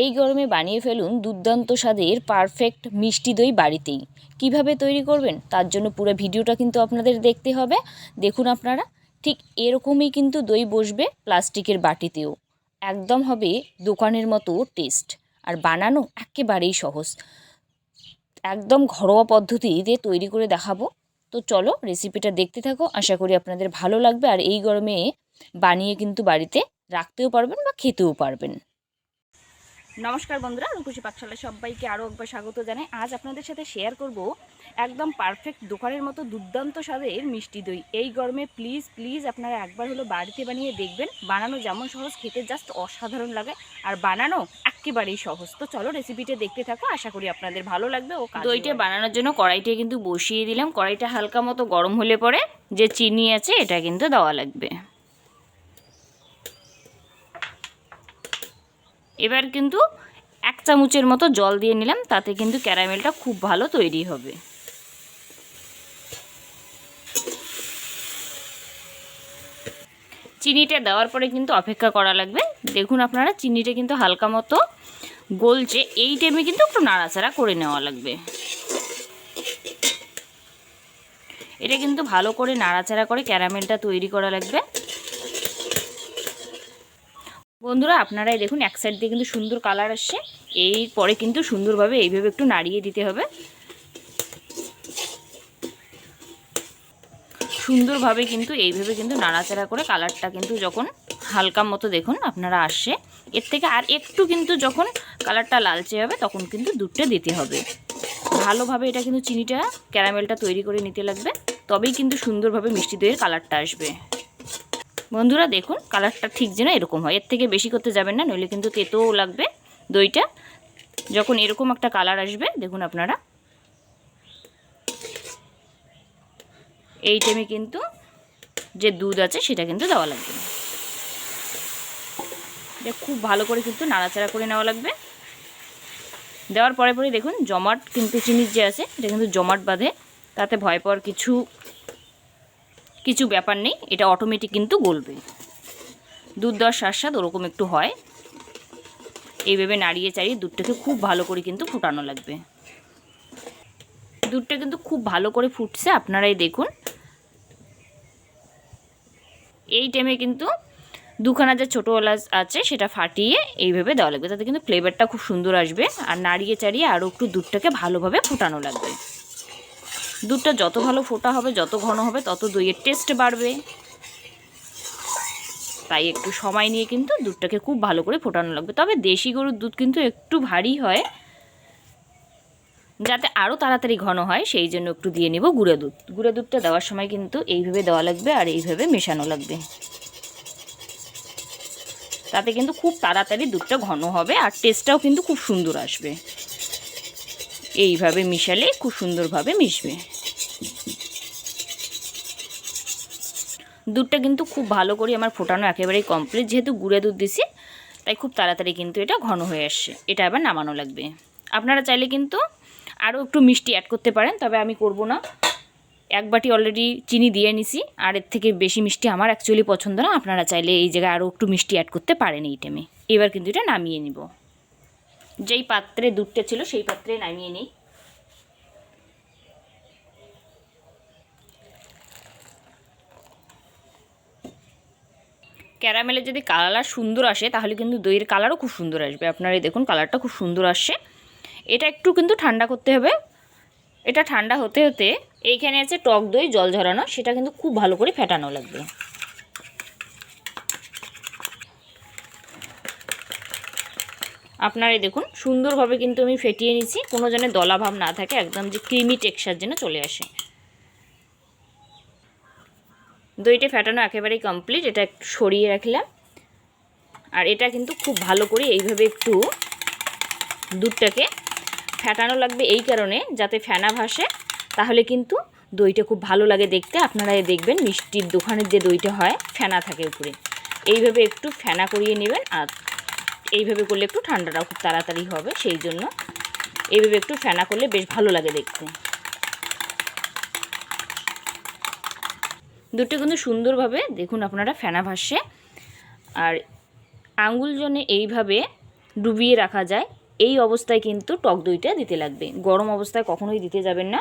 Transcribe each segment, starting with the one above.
এই গরমে বানিয়ে ফেলুন দুর্দান্ত স্বাদের পারফেক্ট মিষ্টি দই বাড়িতেই। কীভাবে তৈরি করবেন? তার জন্য পুরো ভিডিওটা কিন্তু আপনাদের দেখতে হবে। দেখুন আপনারা, ঠিক এরকমই কিন্তু দই বসবে প্লাস্টিকের বাটিতেও। একদম হবে দোকানের মতো টেস্ট আর বানানো একেবারেই সহজ। একদম ঘরোয়া পদ্ধতিতে তৈরি করে দেখাবো। তো চলো রেসিপিটা দেখতে থাকো। আশা করি আপনাদের ভালো লাগবে। আর এই গরমে বানিয়ে কিন্তু বাড়িতে রাখতেও পারবেন বা খেতেও পারবেন। নমস্কার বন্ধুরা রুকুশি পাঠশালা সবাইকে আরও একবার স্বাগত জানাই। আজ আপনাদের সাথে শেয়ার করব একদম পারফেক্ট দোকানের মতো দুর্দান্ত স্বাদের মিষ্টি দই। এই গরমে প্লিজ প্লিজ আপনারা একবার হলো বাড়িতে বানিয়ে দেখবেন বানানো যেমন সহজ খেতে জাস্ট অসাধারণ লাগে আর বানানো একেবারেই সহজ। তো চলো রেসিপিটা দেখতে থাকো আশা করি আপনাদের ভালো লাগবে ও দইটা বানানোর জন্য কড়াইটা কিন্তু বসিয়ে দিলাম। কড়াইটা হালকা মতো গরম হলে পরে যে চিনি আছে এটা কিন্তু দেওয়া লাগবে। এবার কিন্তু এক চামচের মতো জল দিয়ে নিলাম, তাতে কিন্তু ক্যারামেলটা খুব ভালো তৈরি হবে। চিনিটা দেওয়ার পরে কিন্তু অপেক্ষা করা লাগবে। দেখুন আপনারা, চিনিটা কিন্তু হালকা মতো গলছে। এই টাইমে কিন্তু একটু নাড়াচাড়া করে নেওয়া লাগবে। এটা কিন্তু ভালো করে নাড়াচাড়া করে ক্যারামেলটা তৈরি করা লাগবে। বন্ধুরা, আপনারাই দেখুন, এক সাইড দিয়ে কিন্তু সুন্দর কালার আসছে। এই পরে কিন্তু সুন্দরভাবে এইভাবে একটু নাড়িয়ে দিতে হবে। সুন্দরভাবে কিন্তু এইভাবে কিন্তু নাড়াচাড়া করে কালারটা কিন্তু যখন হালকা মতো দেখুন, আপনারা আসছে। এর থেকে আর একটু কিন্তু যখন কালারটা লালচে হবে, তখন কিন্তু দুধটা দিতে হবে। ভালোভাবে এটা কিন্তু চিনিটা ক্যারামেলটা তৈরি করে নিতে লাগবে, তবেই কিন্তু সুন্দরভাবে মিষ্টি দইয়ের কালারটা আসবে। বন্ধুরা দেখুন, কালারটা ঠিক যেন এরকম হয়। এর থেকে বেশি করতে যাবেন না, নইলে কিন্তু তেতোও লাগবে দইটা। যখন এরকম একটা কালার আসবে, দেখুন আপনারা। এই টাইমে কিন্তু যে দুধ আছে, সেটা কিন্তু দেওয়া লাগবে এটা খুব ভালো করে কিন্তু নাড়াচাড়া করে নেওয়া লাগবে। দেওয়ার পরে পরে দেখুন, জমাট কিন্তু চিনির যে আছে, এটা কিন্তু জমাট বাঁধে। তাতে ভয় পাওয়ার কিছু কিছু ব্যাপার নেই, এটা অটোমেটিক কিন্তু গলবে। দুধ দেওয়ার স্বাদ স্বাদ ওরকম একটু হয়। এইভাবে নাড়িয়ে চাড়িয়ে দুধটাকে খুব ভালো করে কিন্তু ফোটানো লাগবে। দুধটা কিন্তু খুব ভালো করে ফুটছে, আপনারাই দেখুন। এই টাইমে কিন্তু দুখানা যে ছোটো এলাচ আছে, সেটা ফাটিয়ে এইভাবে দেওয়া লাগবে। তাতে কিন্তু ফ্লেভারটা খুব সুন্দর আসবে। আর নাড়িয়ে চাড়িয়ে আরও একটু দুধটাকে ভালোভাবে ফোটানো লাগবে। দুধটা যত ভালো ফোটা হবে, যত ঘন হবে, তত দইয়ের টেস্ট বাড়বে। তাই একটু সময় নিয়ে কিন্তু দুধটাকে খুব ভালো করে ফোটানো লাগবে। তবে দেশি গরুর দুধ কিন্তু একটু ভারী হয়, যাতে আরও তাড়াতাড়ি ঘন হয়, সেই জন্য একটু দিয়ে নেব গুঁড়ো দুধ। গুঁড়ো দুধটা দেওয়ার সময় কিন্তু এইভাবে দেওয়া লাগবে আর এইভাবে মেশানো লাগবে। তাতে কিন্তু খুব তাড়াতাড়ি দুধটা ঘন হবে আর টেস্টটাও কিন্তু খুব সুন্দর আসবে। এইভাবে মিশালে খুব সুন্দরভাবে মিশবে। দুধটা কিন্তু খুব ভালো করে আমার ফোটানো একেবারেই কমপ্লিট যেহেতু গুঁড়ে দুধ দিছি, তাই খুব তাড়াতাড়ি কিন্তু এটা ঘন হয়ে আসছে। এটা আবার নামানো লাগবে। আপনারা চাইলে কিন্তু আরও একটু মিষ্টি অ্যাড করতে পারেন, তবে আমি করব না। এক বাটি অলরেডি চিনি দিয়ে নিছি, আর এর থেকে বেশি মিষ্টি আমার অ্যাকচুয়ালি পছন্দ না। আপনারা চাইলে এই জায়গায় আরও একটু মিষ্টি অ্যাড করতে পারেন এই টাইমে এবার কিন্তু এটা নামিয়ে নিব। যেই পাত্রে দুধটা ছিল, সেই পাত্রে নামিয়ে নিই। ক্যারামেলের যদি কালার সুন্দর আসে, তাহলে কিন্তু দইয়ের কালারও খুব সুন্দর আসবে। আপনারা দেখুন, কালারটা খুব সুন্দর আসছে। এটা একটু কিন্তু ঠান্ডা করতে হবে। এটা ঠান্ডা হতে হতে এইখানে আছে টক দই, জল ঝরানো। সেটা কিন্তু খুব ভালো করে ফেটানো লাগবে। আপনারাই দেখুন, সুন্দরভাবে কিন্তু আমি ফেটিয়ে নিচ্ছি কোনো যেন দলাভাব না থাকে, একদম যে ক্রিমি টেক্সচার যেন চলে আসে। দইটা ফেটানো একেবারেই কমপ্লিট এটা একটু সরিয়ে রাখলাম। আর এটা কিন্তু খুব ভালো করে এইভাবে একটু দুধটাকে ফেটানো লাগবে এই কারণে, যাতে ফেনা ভাসে। তাহলে কিন্তু দইটা খুব ভালো লাগে দেখতে। আপনারা দেখবেন মিষ্টির দোকানের যে দইটা হয়, ফেনা থাকে উপরে। এইভাবে একটু ফেনা করিয়ে নেবেন আর এইভাবে করলে একটু ঠান্ডাটাও খুব তাড়াতাড়ি হবে, সেই জন্য এইভাবে একটু ফেনা করলে বেশ ভালো লাগে দেখতে। দুটো কিন্তু সুন্দরভাবে দেখুন আপনারা ফেনা ভাসছে আর আঙ্গুল জনে এইভাবে ডুবিয়ে রাখা যায়, এই অবস্থায় কিন্তু টক দইটা দিতে লাগবে। গরম অবস্থায় কখনোই দিতে যাবেন না।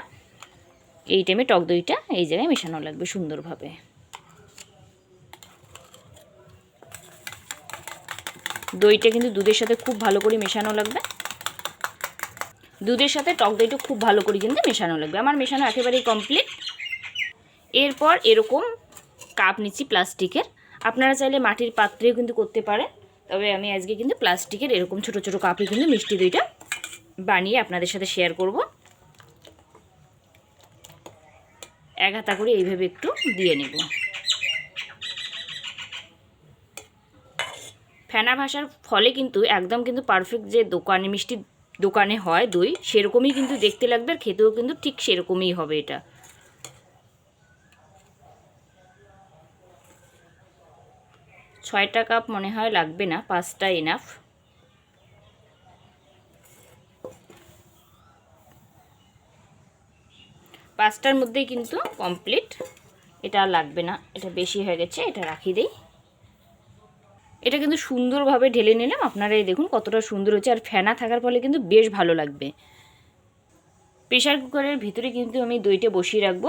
এই টাইমে টক দইটা এই জায়গায় মেশানো লাগবে সুন্দরভাবে। দইটা কিন্তু দুধের সাথে খুব ভালো করে মেশানো লাগবে। দুধের সাথে টক দইটা খুব ভালো করে কিন্তু মেশানো লাগবে। আমার মেশানো একেবারেই কমপ্লিট এরপর এরকম কাপ নিচ্ছি প্লাস্টিকের। আপনারা চাইলে মাটির পাত্রেও কিন্তু করতে পারেন। তবে আমি আজকে কিন্তু প্লাস্টিকের এরকম ছোট ছোট কাপে কিন্তু মিষ্টি দইটা বানিয়ে আপনাদের সাথে শেয়ার করব। এক হাতা করে এইভাবে একটু দিয়ে নেব। ফেনা ভাসার ফলে কিন্তু একদম কিন্তু পারফেক্ট যে দোকানে মিষ্টি দোকানে হয় দই, সেরকমই কিন্তু দেখতে লাগবে আর খেতেও কিন্তু ঠিক সেরকমই হবে এটা। ছয়টা কাপ মনে হয় লাগবে না, পাঁচটা এনাফ পাঁচটার মধ্যেই কিন্তু কমপ্লিট এটা লাগবে না, এটা বেশি হয়ে গেছে, এটা রাখি দেই। এটা কিন্তু সুন্দরভাবে ঢেলে নিলাম, আপনারা এই দেখুন কতটা সুন্দর হচ্ছে আর ফেনা থাকার ফলে কিন্তু বেশ ভালো লাগবে। প্রেশার কুকারের ভিতরে কিন্তু আমি দইটা বসিয়ে রাখব।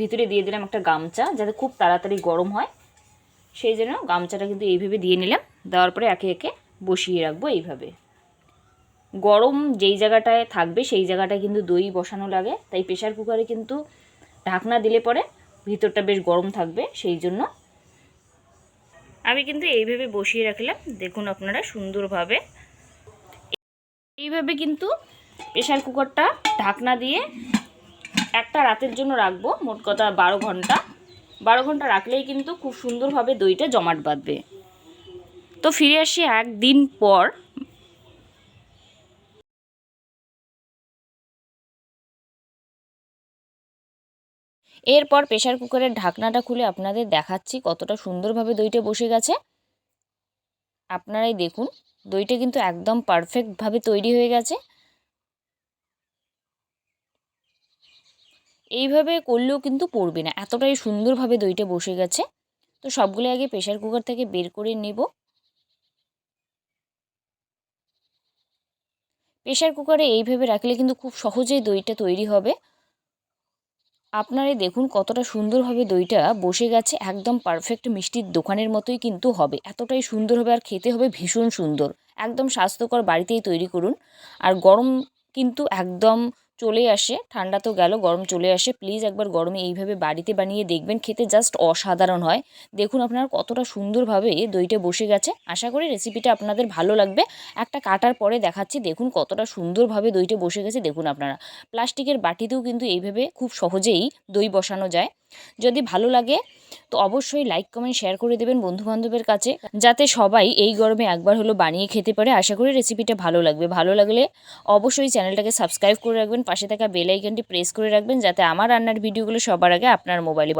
ভিতরে দিয়ে দিলাম একটা গামছা, যাতে খুব তাড়াতাড়ি গরম হয়। সেই জন্য গামছাটা কিন্তু এইভাবে দিয়ে নিলাম। দেওয়ার পরে একে একে বসিয়ে রাখব এইভাবে। গরম যেই জায়গাটায় থাকবে সেই জায়গাটায় কিন্তু দই বসানো লাগে। তাই প্রেশার কুকারে কিন্তু ঢাকনা দিলে পরে ভিতরটা বেশ গরম থাকবে সেই জন্য। আমি কিন্তু এইভাবে বসিয়ে রাখলাম। দেখুন আপনারা সুন্দরভাবে। এইভাবে কিন্তু প্রেশার কুকারটা ঢাকনা দিয়ে একটা রাতের জন্য রাখব। মোট কথা বারো ঘণ্টা। বারো ঘণ্টা রাখলেই কিন্তু খুব সুন্দরভাবে দইটা জমাট বাঁধবে। তো ফিরে আসি একদিন পর। এরপর প্রেশার কুকারের ঢাকনাটা খুলে আপনাদের দেখাচ্ছি কতটা সুন্দরভাবে দইটা বসে গেছে। আপনারাই দেখুন, দইটা কিন্তু একদম পারফেক্টভাবে তৈরি হয়ে গেছে। এইভাবে করলেও কিন্তু পড়বে না। এতটাই সুন্দরভাবে দইটা বসে গেছে। তো সবগুলো আগে প্রেশার কুকার থেকে বের করে নেব। প্রেশার কুকারে এইভাবে রাখলে কিন্তু খুব সহজেই দইটা তৈরি হবে। আপনারাই দেখুন কতটা সুন্দরভাবে দইটা বসে গেছে। একদম পারফেক্ট মিষ্টির দোকানের মতোই কিন্তু হবে। এতটাই সুন্দর হবে আর খেতে হবে ভীষণ সুন্দর। একদম স্বাস্থ্যকর বাড়িতেই তৈরি করুন। আর গরম কিন্তু একদম চলে আসে, ঠান্ডা তো গেল, গরম চলে আসে। প্লিজ একবার গরমে এইভাবে বাড়িতে বানিয়ে দেখবেন, খেতে জাস্ট অসাধারণ হয়। দেখুন আপনার কতটা সুন্দরভাবে দইটা বসে গেছে। আশা করি রেসিপিটা আপনাদের ভালো লাগবে। একটা কাটার পরে দেখাচ্ছি, দেখুন কতটা সুন্দরভাবে দইটা বসে গেছে, দেখুন আপনারা। প্লাস্টিকের বাটিতেও কিন্তু এইভাবে খুব সহজেই দই বসানো যায়। যদি ভালো লাগে, তো অবশ্যই লাইক কমেন্ট শেয়ার করে দেবেন বন্ধুবান্ধবের কাছে, যাতে সবাই এই গরমে একবার হলো বানিয়ে খেতে পারে। আশা করি রেসিপিটা ভালো লাগবে। ভালো লাগলে অবশ্যই চ্যানেলটাকে সাবস্ক্রাইব করে রাখবেন, পাশে থাকা বেল আইকনটি প্রেস করে রাখবেন, যাতে আমার রান্নার ভিডিওগুলো সবার আগে আপনার মোবাইলে